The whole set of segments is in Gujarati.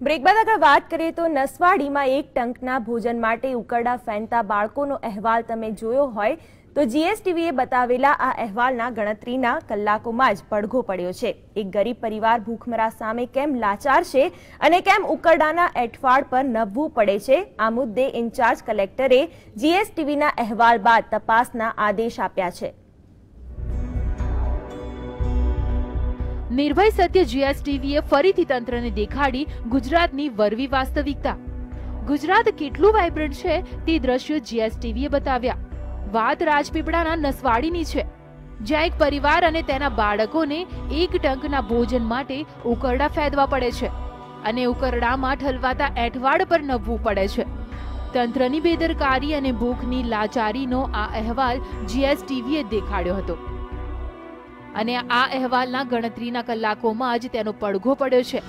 બ્રેક બાદ આગળ વાત કરીએ તો નસવાડીમાં એક ટંકના ભોજન માટે ઉકરડા ફેંતા બાળકોનો અહેવાલ તમે જોયો હોય તો જીએસટીવીએ બતાવેલા આ અહેવાલના ગણતરીના કલાકોમાં જ પડઘો પડ્યો છે. એક ગરીબ પરિવાર ભૂખમરા સામે કેમ લાચાર છે અને કેમ ઉકરડાના એઠવાડ પર નભવું પડે છે? આ મુદ્દે ઇન્ચાર્જ કલેક્ટરે જીએસટીવીના અહેવાલ બાદ તપાસના આદેશ આપ્યા છે. નિર્ભય સત્ય જીએસટીવીએ ફરીથી તંત્રને દેખાડી ગુજરાતની વરવી વાસ્તવિકતા. ગુજરાત કેટલું વાઇબ્રન્ટ છે તે દ્રશ્યો જીએસટીવીએ બતાવ્યા. વાત રાજપીપળાના નસવાડીની છે. જ્યાં એક પરિવાર અને તેના બાળકોને એક ટંકના ભોજન માટે ઉકરડા ફેદવા પડે છે અને ઉકરડામાં ઠલવાતા એઠવાડ પર નભવું પડે છે. તંત્રની બેદરકારી અને ભૂખની લાચારીનો આ અહેવાલ જીએસટીવીએ દેખાડ્યો હતો. અને આ અહેવાલના ગણતરીના કલાકોમાં જ તેનો પડઘો પડ્યો છે.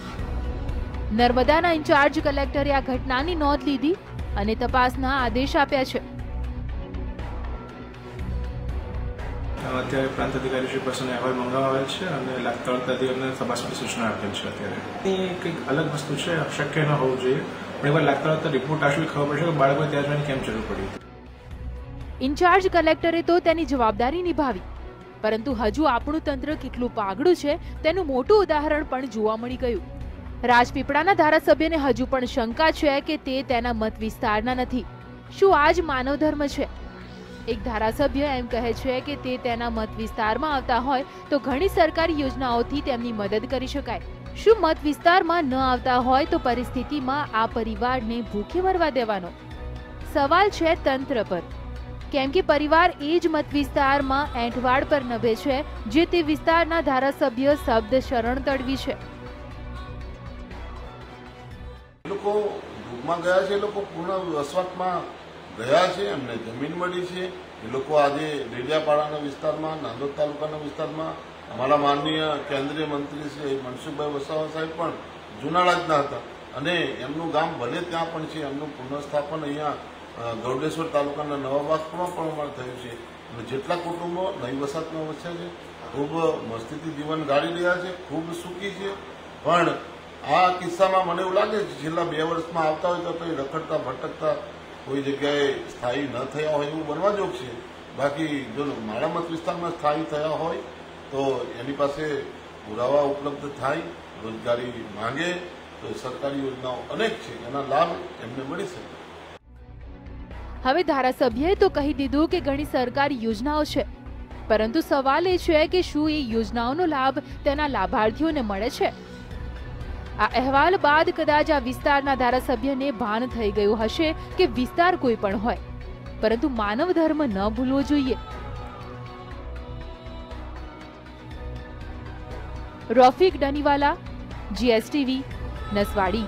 નર્મદાના ઇન્ચાર્જ કલેક્ટરે આ ઘટનાની નોંધ લીધી અને તપાસના આદેશ આપ્યા છે. અત્યારે પ્રાંત અધિકારી શ્રી પાસે અહેવાલ મંગાવેલ છે અને લાગતા વળગતા તપાસ માટે સૂચના આપેલ છે અત્યારે. એ કંઈક અલગ વસ્તુ છે શક્ય ન હોવું જોઈએ. પણ એકવાર લાગતા રિપોર્ટ આવશે ખબર પડશે કે બાળકો ત્યાં જવાની કેમ જરૂર પડી? ઇન્ચાર્જ કલેક્ટરે તો તેની જવાબદારી નિભાવી. પરંતુ હજુ આપણું તંત્ર કેટલું પાગડું છે તેનું મોટું ઉદાહરણ પણ જોવા મળી ગયું. રાજપીપળાના ધારાસભ્યને હજુ પણ શંકા છે કે તે તેના મત વિસ્તારના નથી. શું આ જ માનવ ધર્મ છે? એક ધારાસભ્ય એમ કહે છે કે તે તેના મત વિસ્તારમાં આવતા હોય તો ઘણી સરકારી યોજનાઓથી તેમની મદદ કરી શકાય. શું મત વિસ્તારમાં ન આવતા હોય તો પરિસ્થિતિમાં આ પરિવારને ભૂખે મરવા દેવાનો? સવાલ છે તંત્ર પર. કેમ કે પરિવાર એ જ મત વિસ્તારમાં એંઠવાડ પર નભે છે, જે તે વિસ્તારના ધારાસભ્ય શબ્દ શરણ તડવી છે. લોકો ભૂખમાં ગયા છે લોકો પૂર્ણ વસવાટમાં ગયા છે, એમને જમીન મળી છે. એ લોકો આજે ડેડિયાપાડાના વિસ્તારમાં, નાંદોદ તાલુકાના વિસ્તારમાં, અમારા માનનીય કેન્દ્રીય મંત્રી શ્રી મનસુખભાઈ વસાવા સાહેબ પણ જૂના રાજના હતા. અને એમનું ગામ ભલે ત્યાં પણ છે, એમનું પુનઃસ્થાપન અહીંયા ગૌડેશ્વર તાલુકાના નવા નવાબાસમાં પણ અમારે થયું છે. અને જેટલા કુટુંબો નવી વસાતમાં વસ્યા છે, ખૂબ મસ્તીથી જીવન ગાળી રહ્યા છે, ખૂબ સુખી છે. પણ આ કિસ્સામાં મને એવું લાગે છે, છેલ્લા બે વર્ષમાં આવતા હોય તો કંઈ રખડતા, ભટકતા કોઈ જગ્યાએ સ્થાયી ન થયા હોય એવું બનવા જોગ છે. બાકી જો મારા મત વિસ્તારમાં સ્થાયી થયા હોય, તો એની પાસે પુરાવા ઉપલબ્ધ થાય, રોજગારી માંગે, તો સરકારી યોજનાઓ અનેક છે. એના લાભ એમને મળી શકે. હવે ધારાસભ્યએ તો કહી દીધું કે ઘણી સરકારી યોજનાઓ છે. પરંતુ સવાલ એ છે કે શું એ યોજનાઓનો લાભ તેના લાભાર્થીઓને મળે છે? આ અહેવાલ બાદ કદાચ આ વિસ્તારના ધારાસભ્યને ભાન થઈ ગયું હશે કે વિસ્તાર કોઈ પણ હોય. પરંતુ માનવ ધર્મ ન ભૂલવો જોઈએ. રોફિક ડનીવાલા, જીએસટીવી, નસવાડી.